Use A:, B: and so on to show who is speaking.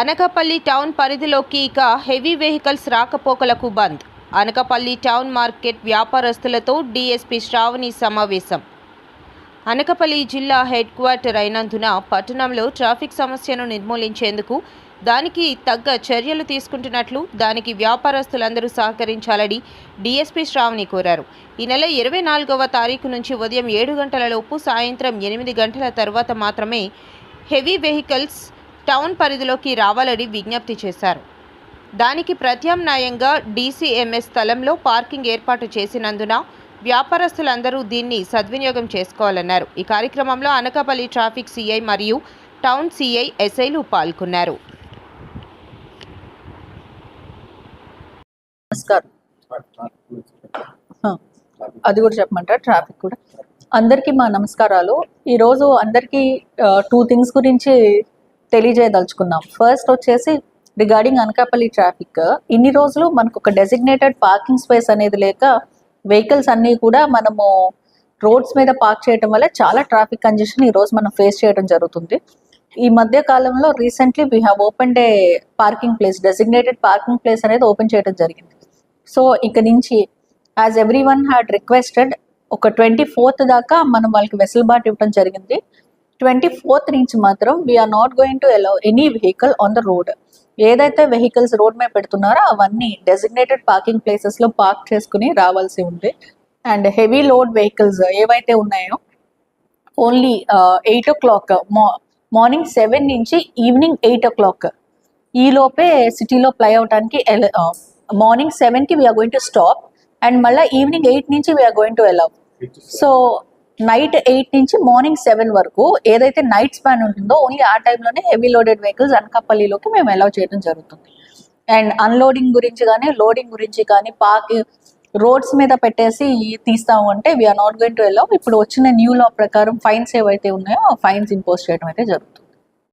A: Anakapalli town పరిధిలోకి ఇక heavy vehicles రాకపోకలకు బంద్. అనకపల్లి టౌన్ మార్కెట్ వ్యాపారస్తులతో డీఎస్పీ శ్రావణి సమావేశం. అనకపల్లి జిల్లా హెడ్ క్వార్టర్ అయినందున పట్టణంలో ట్రాఫిక్ సమస్యను నిర్మూలించేందుకు దానికి తగ్గ చర్యలు తీసుకుంటున్నట్లు దానికి వ్యాపారస్తులందరూ సహకరించాలని డీఎస్పీ శ్రావణి కోరారు. ఈ నెల ఇరవై నాలుగవ తారీఖు నుంచి ఉదయం ఏడు గంటలలోపు సాయంత్రం ఎనిమిది గంటల తర్వాత మాత్రమే హెవీ వెహికల్స్ టౌన్ పరిధిలోకి రావాలని విజ్ఞప్తి చేశారు. దానికి ప్రత్యామ్నాయంగా డీసీఎంఎస్ స్థలంలో పార్కింగ్ ఏర్పాటు చేసినందున వ్యాపారస్తులందరూ దీన్ని సద్వినియోగం చేసుకోవాలన్నారు. ఈ కార్యక్రమంలో అనకాపల్లి ట్రాఫిక్ సీఐ మరియు టౌన్ సీఐ ఎస్ఐలు పాల్గొన్నారు.
B: నమస్కారం. అది కూడా చెప్పమంటారా ట్రాఫిక్ కూడా. అందరికీ మా నమస్కారాలు. ఈరోజు అందరికీ టూ థింగ్స్ గురించి తెలియజేయదలుచుకున్నాం. ఫస్ట్ వచ్చేసి రిగార్డింగ్ అనకాపల్లి ట్రాఫిక్ ఇన్ని రోజులు మనకు ఒక డెసిగ్నేటెడ్ పార్కింగ్ స్పేస్ అనేది లేక వెహికల్స్ అన్నీ కూడా మనము రోడ్స్ మీద పార్క్ చేయడం వల్ల చాలా ట్రాఫిక్ కంజెషన్ ఈ రోజు మనం ఫేస్ చేయడం జరుగుతుంది. ఈ మధ్య కాలంలో recently we have open the parking place designated parking place అనేది ఓపెన్ చేయడం జరిగింది. సో ఇక నుంచి as every one had requested ఒక ట్వంటీ ఫోర్త్ దాకా మనం వాళ్ళకి వెసులుబాటు ఇవ్వడం జరిగింది. ట్వంటీ ఫోర్త్ నుంచి మాత్రం we are not going to allow any vehicle on the road ఏదైతే వెహికల్స్ రోడ్ మీద పెడుతున్నారో అవన్నీ డెసిగ్నేటెడ్ పార్కింగ్ ప్లేసెస్లో పార్క్ చేసుకుని రావాల్సి ఉంది. అండ్ హెవీ లోడ్ వెహికల్స్ ఏవైతే ఉన్నాయో only eight o'clock morning seven నుంచి ఈవినింగ్ ఎయిట్ ఓ క్లాక్ ఈ లోపే సిటీలో ప్లై అవడానికి మార్నింగ్ సెవెన్కి we are going to stop and మళ్ళీ ఈవినింగ్ ఎయిట్ నుంచి we are going to allow so night eight నుంచి మార్నింగ్ సెవెన్ వరకు ఏదైతే నైట్ స్పాన్ ఉంటుందో ఓన్లీ ఆ టైంలోనే హెవీ లోడెడ్ వెహికల్స్ అనకాపల్లిలోకి మేము అలౌ చేయడం జరుగుతుంది. అండ్ అన్లోడింగ్ గురించి కానీ లోడింగ్ గురించి కానీ పార్క్ రోడ్స్ మీద పెట్టేసి తీస్తాము అంటే we are not going to allow ఇప్పుడు వచ్చిన న్యూ లా ప్రకారం ఫైన్స్ ఏవైతే ఉన్నాయో ఆ ఫైన్స్ ఇంపోజ్ చేయడం అయితే జరుగుతుంది.